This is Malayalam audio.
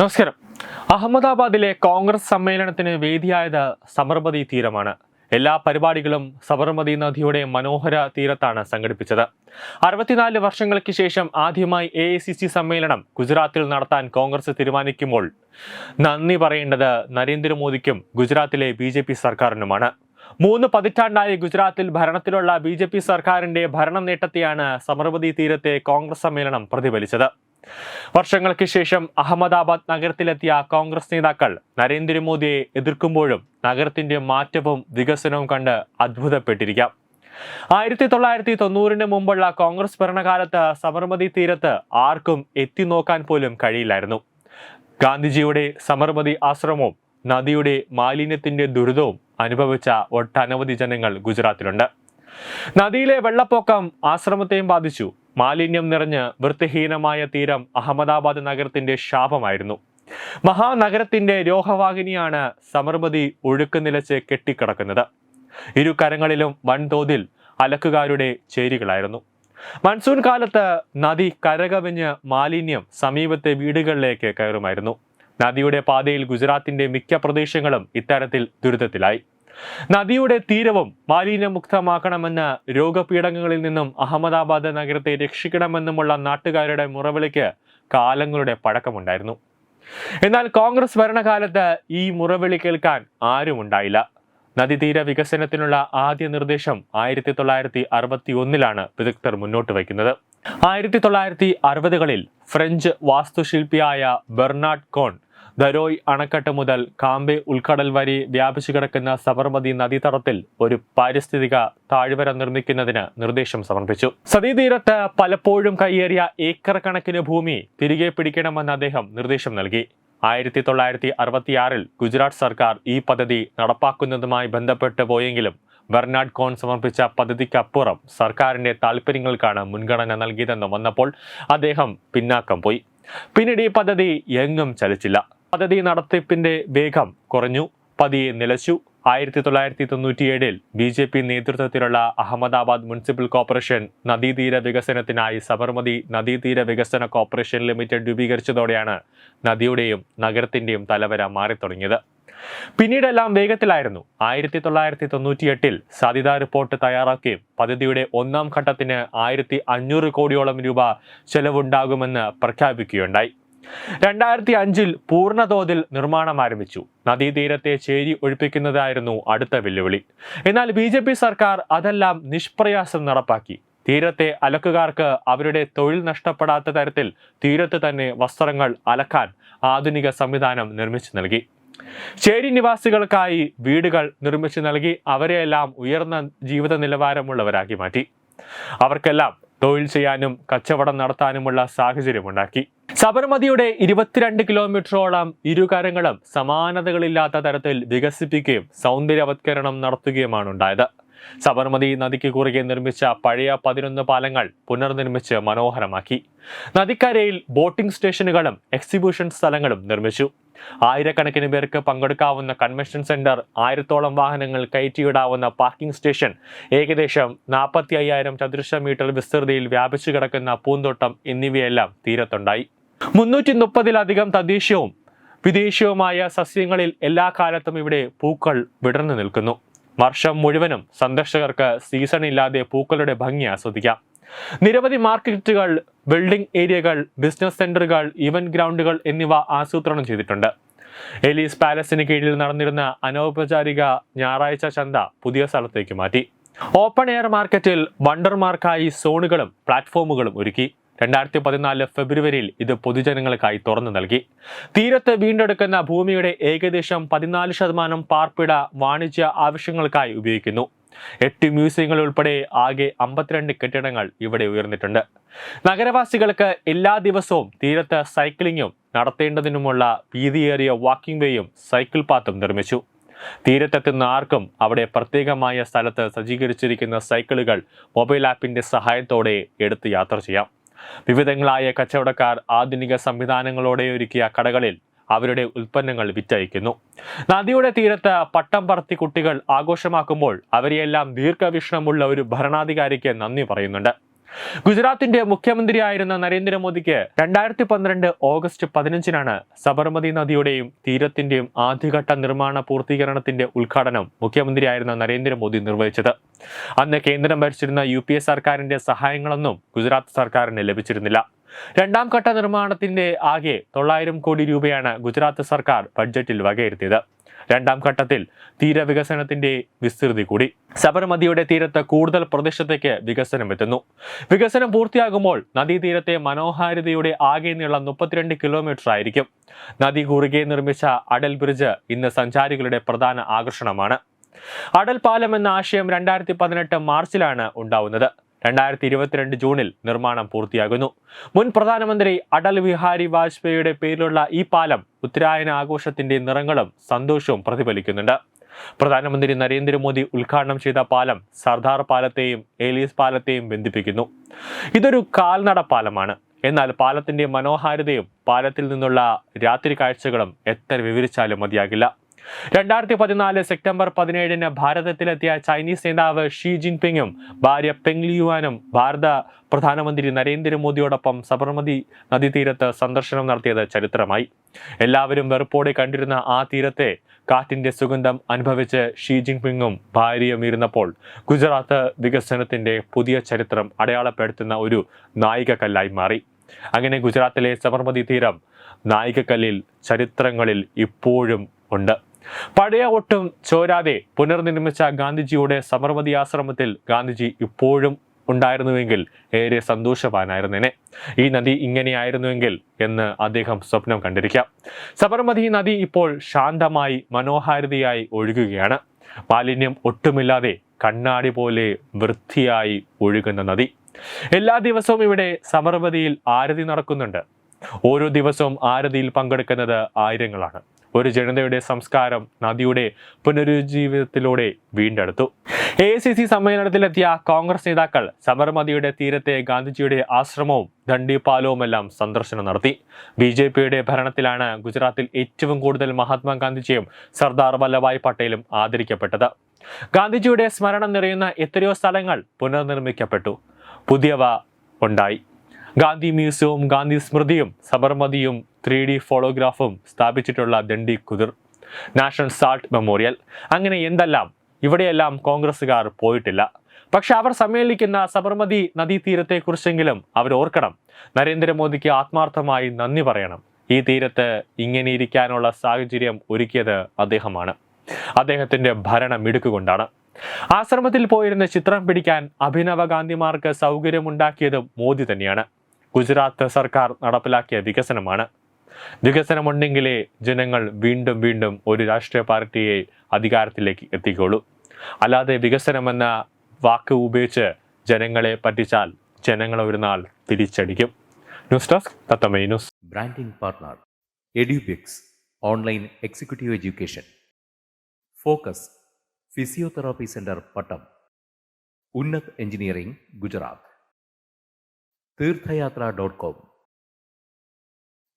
നമസ്കാരം. അഹമ്മദാബാദിലെ കോൺഗ്രസ് സമ്മേളനത്തിന് വേദിയായത് സബർമതി തീരമാണ്. എല്ലാ പരിപാടികളും സബർമതി നദിയുടെ മനോഹര തീരത്താണ് സംഘടിപ്പിച്ചത്. അറുപത്തിനാല് വർഷങ്ങൾക്ക് ശേഷം ആദ്യമായി എ സമ്മേളനം ഗുജറാത്തിൽ നടത്താൻ കോൺഗ്രസ് തീരുമാനിക്കുമ്പോൾ നന്ദി പറയേണ്ടത് നരേന്ദ്രമോദിക്കും ഗുജറാത്തിലെ ബി സർക്കാരിനുമാണ്. മൂന്ന് പതിറ്റാണ്ടായി ഗുജറാത്തിൽ ഭരണത്തിലുള്ള ബി സർക്കാരിന്റെ ഭരണ നേട്ടത്തെയാണ് സബർമതി തീരത്തെ കോൺഗ്രസ് സമ്മേളനം പ്രതിഫലിച്ചത്. വർഷങ്ങൾക്ക് ശേഷം അഹമ്മദാബാദ് നഗരത്തിലെത്തിയ കോൺഗ്രസ് നേതാക്കൾ നരേന്ദ്രമോദിയെ എതിർക്കുമ്പോഴും നഗരത്തിന്റെ മാറ്റവും വികസനവും കണ്ട് അത്ഭുതപ്പെട്ടിരിക്കാം. ആയിരത്തി തൊള്ളായിരത്തി തൊണ്ണൂറിന് മുമ്പുള്ള കോൺഗ്രസ് ഭരണകാലത്ത് സബർമതി തീരത്ത് ആർക്കും എത്തി നോക്കാൻ പോലും കഴിയില്ലായിരുന്നു. ഗാന്ധിജിയുടെ സബർമതി ആശ്രമവും നദിയുടെ മാലിന്യത്തിന്റെ ദുരിതവും അനുഭവിച്ച ഒട്ടനവധി ജനങ്ങൾ ഗുജറാത്തിലുണ്ട്. നദിയിലെ വെള്ളപ്പൊക്കം ആശ്രമത്തെയും ബാധിച്ചു. മാലിന്യം നിറഞ്ഞ് വൃത്തിഹീനമായ തീരം അഹമ്മദാബാദ് നഗരത്തിന്റെ ശാപമായിരുന്നു. മഹാനഗരത്തിന്റെ രോഹവാഹിനിയാണ് സമർമതി ഒഴുക്ക് നിലച്ച് കെട്ടിക്കിടക്കുന്നത്. ഇരു കരങ്ങളിലും വൻതോതിൽ അലക്കുകാരുടെ ചേരികളായിരുന്നു. മൺസൂൺ കാലത്ത് നദി കരകവിഞ്ഞ് മാലിന്യം സമീപത്തെ വീടുകളിലേക്ക് കയറുമായിരുന്നു. നദിയുടെ പാതയിൽ ഗുജറാത്തിന്റെ മിക്ക പ്രദേശങ്ങളും ഇത്തരത്തിൽ ദുരിതത്തിലായി. നദിയുടെ തീരവും മാലിന്യമുക്തമാക്കണമെന്ന് രോഗപീഠങ്ങളിൽ നിന്നും അഹമ്മദാബാദ് നഗരത്തെ രക്ഷിക്കണമെന്നുമുള്ള നാട്ടുകാരുടെ മുറവിളിക്ക് കാലങ്ങളുടെ പഴക്കമുണ്ടായിരുന്നു. എന്നാൽ കോൺഗ്രസ് ഭരണകാലത്ത് ഈ മുറവിളി കേൾക്കാൻ ആരുമുണ്ടായില്ല. നദീതീര വികസനത്തിനുള്ള ആദ്യ നിർദ്ദേശം ആയിരത്തി തൊള്ളായിരത്തി അറുപത്തി ഒന്നിലാണ് വിദഗ്ധർ മുന്നോട്ട് വയ്ക്കുന്നത്. ആയിരത്തി തൊള്ളായിരത്തി അറുപതുകളിൽ ഫ്രഞ്ച് വാസ്തുശില്പിയായ ബെർണാഡ് കോൺ ദരോയ് അണക്കെട്ട് മുതൽ കാംബെ ഉൾക്കടൽ വരെ വ്യാപിച്ചു കിടക്കുന്ന സബർമതി നദീതടത്തിൽ ഒരു പാരിസ്ഥിതിക താഴ്വര നിർമ്മിക്കുന്നതിന് നിർദ്ദേശം സമർപ്പിച്ചു. സതീതീരത്ത് പലപ്പോഴും കയ്യേറിയ ഏക്കർ കണക്കിന് ഭൂമി തിരികെ പിടിക്കണമെന്ന് അദ്ദേഹം നിർദ്ദേശം നൽകി. ആയിരത്തി തൊള്ളായിരത്തി അറുപത്തിയാറിൽ ഗുജറാത്ത് സർക്കാർ ഈ പദ്ധതി നടപ്പാക്കുന്നതുമായി ബന്ധപ്പെട്ട് പോയെങ്കിലും ബെർണാഡ് കോൺ സമർപ്പിച്ച പദ്ധതിക്കപ്പുറം സർക്കാരിന്റെ താല്പര്യങ്ങൾക്കാണ് മുൻഗണന നൽകിയതെന്ന് വന്നപ്പോൾ അദ്ദേഹം പിന്നാക്കം പോയി. പിന്നീട് ഈ പദ്ധതി എങ്ങും ചലിച്ചില്ല. പദ്ധതി നടത്തിപ്പിന്റെ വേഗം കുറഞ്ഞു. പതിയെ നിലച്ചു. ആയിരത്തി തൊള്ളായിരത്തി തൊണ്ണൂറ്റിയേഴിൽ ബി ജെ പി നേതൃത്വത്തിലുള്ള അഹമ്മദാബാദ് മുനിസിപ്പൽ കോർപ്പറേഷൻ നദീതീര വികസനത്തിനായി സബർമതി നദീതീര വികസന കോർപ്പറേഷൻ ലിമിറ്റഡ് രൂപീകരിച്ചതോടെയാണ് നദിയുടെയും നഗരത്തിന്റെയും തലവര മാറിത്തുടങ്ങിയത്. പിന്നീടെല്ലാം വേഗത്തിലായിരുന്നു. ആയിരത്തി തൊള്ളായിരത്തി തൊണ്ണൂറ്റിയെട്ടിൽ സാധ്യതാ റിപ്പോർട്ട് തയ്യാറാക്കുകയും പദ്ധതിയുടെ ഒന്നാം ഘട്ടത്തിന് ആയിരത്തി അഞ്ഞൂറ് കോടിയോളം രൂപ ചെലവുണ്ടാകുമെന്ന് പ്രഖ്യാപിക്കുകയുണ്ടായി. രണ്ടായിരത്തി അഞ്ചിൽ പൂർണതോതിൽ നിർമ്മാണം ആരംഭിച്ചു. നദീതീരത്തെ ചേരി ഒഴിപ്പിക്കുന്നതായിരുന്നു അടുത്ത വെല്ലുവിളി. എന്നാൽ ബി ജെ പി സർക്കാർ അതെല്ലാം നിഷ്പ്രയാസം നടപ്പാക്കി. തീരത്തെ അലക്കുകാർക്ക് അവരുടെ തൊഴിൽ നഷ്ടപ്പെടാത്ത തരത്തിൽ തീരത്ത് തന്നെ വസ്ത്രങ്ങൾ അലക്കാൻ ആധുനിക സംവിധാനം നിർമ്മിച്ചു നൽകി. ചേരി നിവാസികൾക്കായി വീടുകൾ നിർമ്മിച്ചു നൽകി അവരെയെല്ലാം ഉയർന്ന ജീവിത നിലവാരമുള്ളവരാക്കി മാറ്റി. അവർക്കെല്ലാം തൊഴിൽ ചെയ്യാനും കച്ചവടം നടത്താനുമുള്ള സാഹചര്യമുണ്ടാക്കി. സബർമതിയുടെ ഇരുപത്തിരണ്ട് കിലോമീറ്ററോളം ഇരുകരങ്ങളും സമാനതകളില്ലാത്ത തരത്തിൽ വികസിപ്പിക്കുകയും സൗന്ദര്യവത്കരണം നടത്തുകയുമാണ് ഉണ്ടായത് സബർമതി നദിക്ക് കുറുകെ നിർമ്മിച്ച പഴയ പതിനൊന്ന് പാലങ്ങൾ പുനർനിർമ്മിച്ച് മനോഹരമാക്കി. നദിക്കരയിൽ ബോട്ടിംഗ് സ്റ്റേഷനുകളും എക്സിബിഷൻ സ്ഥലങ്ങളും നിർമ്മിച്ചു. ആയിരക്കണക്കിന് പേർക്ക് പങ്കെടുക്കാവുന്ന കൺവെൻഷൻ സെന്റർ ആയിരത്തോളം വാഹനങ്ങൾ കയറ്റിയിടാവുന്ന പാർക്കിംഗ് സ്റ്റേഷൻ ഏകദേശം നാൽപ്പത്തി അയ്യായിരം ചതുരശ്ര മീറ്റർ വിസ്തൃതിയിൽ വ്യാപിച്ചു കിടക്കുന്ന പൂന്തോട്ടം എന്നിവയെല്ലാം തീരത്തുണ്ടായി. മുന്നൂറ്റി മുപ്പതിലധികം തദ്ദേശീയവും വിദേശീയവുമായ സസ്യങ്ങളിൽ എല്ലാ കാലത്തും ഇവിടെ പൂക്കൾ വിടർന്നു നിൽക്കുന്നു. വർഷം മുഴുവനും സന്ദർശകർക്ക് സീസൺ ഇല്ലാതെ പൂക്കളുടെ ഭംഗി ആസ്വദിക്കാം. നിരവധി മാർക്കറ്റുകൾ ബിൽഡിംഗ് ഏരിയകൾ ബിസിനസ് സെന്ററുകൾ ഇവന്റ് ഗ്രൗണ്ടുകൾ എന്നിവ ആസൂത്രണം ചെയ്തിട്ടുണ്ട്. എലീസ് പാലസിന് കീഴിൽ നടന്നിരുന്ന അനൗപചാരിക ഞായറാഴ്ച ചന്ത പുതിയ സ്ഥലത്തേക്ക് മാറ്റി. ഓപ്പൺ എയർ മാർക്കറ്റിൽ വണ്ടർമാർക്കായി സോണുകളും പ്ലാറ്റ്ഫോമുകളും ഒരുക്കി. രണ്ടായിരത്തി പതിനാല് ഫെബ്രുവരിയിൽ ഇത് പൊതുജനങ്ങൾക്കായി തുറന്നു നൽകി. തീരത്ത് വീണ്ടെടുക്കുന്ന ഭൂമിയുടെ ഏകദേശം പതിനാല് ശതമാനം പാർപ്പിട വാണിജ്യ ആവശ്യങ്ങൾക്കായി ഉപയോഗിക്കുന്നു. എട്ട് മ്യൂസിയങ്ങൾ ഉൾപ്പെടെ ആകെ അമ്പത്തിരണ്ട് കെട്ടിടങ്ങൾ ഇവിടെ ഉയർന്നിട്ടുണ്ട്. നഗരവാസികൾക്ക് എല്ലാ ദിവസവും തീരത്ത് സൈക്ലിങ്ങും നടത്തേണ്ടതിനുമുള്ള വീതിയേറിയ വാക്കിംഗ് വേയും സൈക്കിൾ പാത്തും നിർമ്മിച്ചു. തീരത്തെത്തുന്ന ആർക്കും അവിടെ പ്രത്യേകമായ സ്ഥലത്ത് സജ്ജീകരിച്ചിരിക്കുന്ന സൈക്കിളുകൾ മൊബൈൽ ആപ്പിന്റെ സഹായത്തോടെ എടുത്ത് യാത്ര ചെയ്യാം. വിവിധങ്ങളായ കച്ചവടക്കാർ ആധുനിക സംവിധാനങ്ങളോടെ ഒരുക്കിയ കടകളിൽ അവരുടെ ഉൽപ്പന്നങ്ങൾ വിറ്റയക്കുന്നു നദിയുടെ തീരത്ത് പട്ടം പറത്തി കുട്ടികൾ ആഘോഷമാക്കുമ്പോൾ അവരെയെല്ലാം ദീർഘവീക്ഷണമുള്ള ഒരു ഭരണാധികാരിക്ക് നന്ദി പറയുന്നുണ്ട്. ഗുജറാത്തിന്റെ മുഖ്യമന്ത്രിയായിരുന്ന നരേന്ദ്രമോദിക്ക് രണ്ടായിരത്തി പന്ത്രണ്ട് ഓഗസ്റ്റ് പതിനഞ്ചിനാണ് സബർമതി നദിയുടെയും തീരത്തിന്റെയും ആദ്യഘട്ട നിർമ്മാണ പൂർത്തീകരണത്തിന്റെ ഉദ്ഘാടനം മുഖ്യമന്ത്രിയായിരുന്ന നരേന്ദ്രമോദി നിർവഹിച്ചത്. അന്ന് കേന്ദ്രം ഭരിച്ചിരുന്ന യു സർക്കാരിന്റെ സഹായങ്ങളൊന്നും ഗുജറാത്ത് സർക്കാരിന് ലഭിച്ചിരുന്നില്ല. രണ്ടാം ഘട്ട നിർമ്മാണത്തിന്റെ ആകെ തൊള്ളായിരം കോടി രൂപയാണ് ഗുജറാത്ത് സർക്കാർ ബഡ്ജറ്റിൽ വകയിരുത്തിയത്. രണ്ടാം ഘട്ടത്തിൽ തീരവികസനത്തിന്റെ വിസ്തൃതി കൂടി. സബർമതിയുടെ തീരത്ത് കൂടുതൽ പ്രദേശത്തേക്ക് വികസനം എത്തുന്നു. വികസനം പൂർത്തിയാകുമ്പോൾ നദീതീരത്തെ മനോഹാരിതയുടെ ആകെ നീളം മുപ്പത്തിരണ്ട് കിലോമീറ്റർ ആയിരിക്കും. നദി കുറുകെ നിർമ്മിച്ച അടൽ ബ്രിഡ്ജ് ഇന്ന് സഞ്ചാരികളുടെ പ്രധാന ആകർഷണമാണ്. അടൽ പാലം എന്ന ആശയം രണ്ടായിരത്തി പതിനെട്ട് മാർച്ചിലാണ് ഉണ്ടാവുന്നത്. രണ്ടായിരത്തി ഇരുപത്തിരണ്ട് ജൂണിൽ നിർമ്മാണം പൂർത്തിയാകുന്നു. മുൻ പ്രധാനമന്ത്രി അടൽ ബിഹാരി വാജ്പേയിയുടെ പേരിലുള്ള ഈ പാലം ഉത്തരായന ആഘോഷത്തിന്റെ നിറങ്ങളും സന്തോഷവും പ്രതിഫലിക്കുന്നുണ്ട്. പ്രധാനമന്ത്രി നരേന്ദ്രമോദി ഉദ്ഘാടനം ചെയ്ത പാലം സർദാർ പാലത്തെയും ഏലീസ് പാലത്തെയും ബന്ധിപ്പിക്കുന്നു. ഇതൊരു കാൽനട പാലമാണ്. എന്നാൽ പാലത്തിന്റെ മനോഹാരിതയും പാലത്തിൽ നിന്നുള്ള രാത്രി കാഴ്ചകളും എത്ര വിവരിച്ചാലും മതിയാകില്ല. രണ്ടായിരത്തി പതിനാല് സെപ്റ്റംബർ പതിനേഴിന് ഭാരതത്തിലെത്തിയ ചൈനീസ് നേതാവ് ഷീ ജിൻപിങ്ങും ഭാര്യ പെങ് ലിയുവാനും ഭാരത പ്രധാനമന്ത്രി നരേന്ദ്രമോദിയോടൊപ്പം സബർമതി നദീതീരത്ത് സന്ദർശനം നടത്തിയത് ചരിത്രമായി. എല്ലാവരും വെറുപ്പോടെ കണ്ടിരുന്ന ആ തീരത്തെ കാറ്റിന്റെ സുഗന്ധം അനുഭവിച്ച് ഷീ ജിൻപിങ്ങും ഭാര്യയും ഇരുന്നപ്പോൾ ഗുജറാത്ത് വികസനത്തിന്റെ പുതിയ ചരിത്രം അടയാളപ്പെടുത്തുന്ന ഒരു നായികക്കല്ലായി മാറി. അങ്ങനെ ഗുജറാത്തിലെ സബർമതി തീരം നായികക്കല്ലിൽ ചരിത്രങ്ങളിൽ ഇപ്പോഴും ഉണ്ട്. പഴയ ഒട്ടും ചോരാതെ പുനർനിർമ്മിച്ച ഗാന്ധിജിയുടെ സബർമതി ആശ്രമത്തിൽ ഗാന്ധിജി ഇപ്പോഴും ഉണ്ടായിരുന്നുവെങ്കിൽ ഏറെ സന്തോഷവാനായിരുന്നേനെ. ഈ നദി ഇങ്ങനെയായിരുന്നുവെങ്കിൽ എന്ന് അദ്ദേഹം സ്വപ്നം കണ്ടിരിക്കാം. സബർമതി നദി ഇപ്പോൾ ശാന്തമായി മനോഹാരിതയായി ഒഴുകുകയാണ്. മാലിന്യം ഒട്ടുമില്ലാതെ കണ്ണാടി പോലെ വൃത്തിയായി ഒഴുകുന്ന നദി. എല്ലാ ദിവസവും ഇവിടെ സബർമതിയിൽ ആരതി നടക്കുന്നുണ്ട്. ഓരോ ദിവസവും ആരതിയിൽ പങ്കെടുക്കുന്നത് ആയിരങ്ങളാണ്. ഒരു ജനതയുടെ സംസ്കാരം നദിയുടെ പുനരുജ്ജീവിതത്തിലൂടെ വീണ്ടെടുത്തു. എ സി സി സമ്മേളനത്തിലെത്തിയ കോൺഗ്രസ് നേതാക്കൾ സബർമതിയുടെ തീരത്തെ ഗാന്ധിജിയുടെ ആശ്രമവും ദണ്ഡിപ്പാലവുമെല്ലാം സന്ദർശനം നടത്തി. ബി ജെ പിയുടെ ഭരണത്തിലാണ് ഗുജറാത്തിൽ ഏറ്റവും കൂടുതൽ മഹാത്മാഗാന്ധിജിയും സർദാർ വല്ലഭായ് പട്ടേലും ആദരിക്കപ്പെട്ടത്. ഗാന്ധിജിയുടെ സ്മരണം നിറയുന്ന എത്രയോ സ്ഥലങ്ങൾ പുനർനിർമ്മിക്കപ്പെട്ടു. പുതിയവ ഉണ്ടായി. ഗാന്ധി മ്യൂസിയവും ഗാന്ധി സ്മൃതിയും സബർമതിയും ത്രീ ഡി ഫോട്ടോഗ്രാഫും സ്ഥാപിച്ചിട്ടുള്ള Dandi Kutir national salt memorial. അങ്ങനെ എന്തെല്ലാം? ഇവിടെയെല്ലാം കോൺഗ്രസ്സുകാർ പോയിട്ടില്ല. പക്ഷെ അവർ സമ്മേളിക്കുന്ന സബർമതി നദീതീരത്തെക്കുറിച്ചെങ്കിലും അവർ ഓർക്കണം. നരേന്ദ്രമോദിക്ക് ആത്മാർത്ഥമായി നന്ദി പറയണം. ഈ തീരത്ത് ഇങ്ങനെ ഇരിക്കാനുള്ള സാഹചര്യം ഒരുക്കിയത് അദ്ദേഹമാണ്. അദ്ദേഹത്തിന്റെ ഭരണം മിടുക്കുകൊണ്ടാണ് ആശ്രമത്തിൽ പോയിരുന്ന ചിത്രം പിടിക്കാൻ അഭിനവ ഗാന്ധിമാർക്ക് സൗകര്യമുണ്ടാക്കിയതും മോദി തന്നെയാണ്. ഗുജറാത്ത് സർക്കാർ നടപ്പിലാക്കിയ വികസനമാണ്. വികസനമുണ്ടെങ്കിലേ ജനങ്ങൾ വീണ്ടും വീണ്ടും ഒരു രാഷ്ട്രീയ പാർട്ടിയെ അധികാരത്തിലേക്ക് എത്തിക്കുള്ളൂ അല്ലാതെ വികസനമെന്ന വാക്ക് ഉപയോഗിച്ച് ജനങ്ങളെ പറ്റിച്ചാൽ ജനങ്ങൾ ഒരു നാൾ തിരിച്ചടിക്കും. News desk news. Branding partner Edubix online executive education. Focus physiotherapy centre Pattom. Unnat engineering Gujarat. Theerthayathra dot com.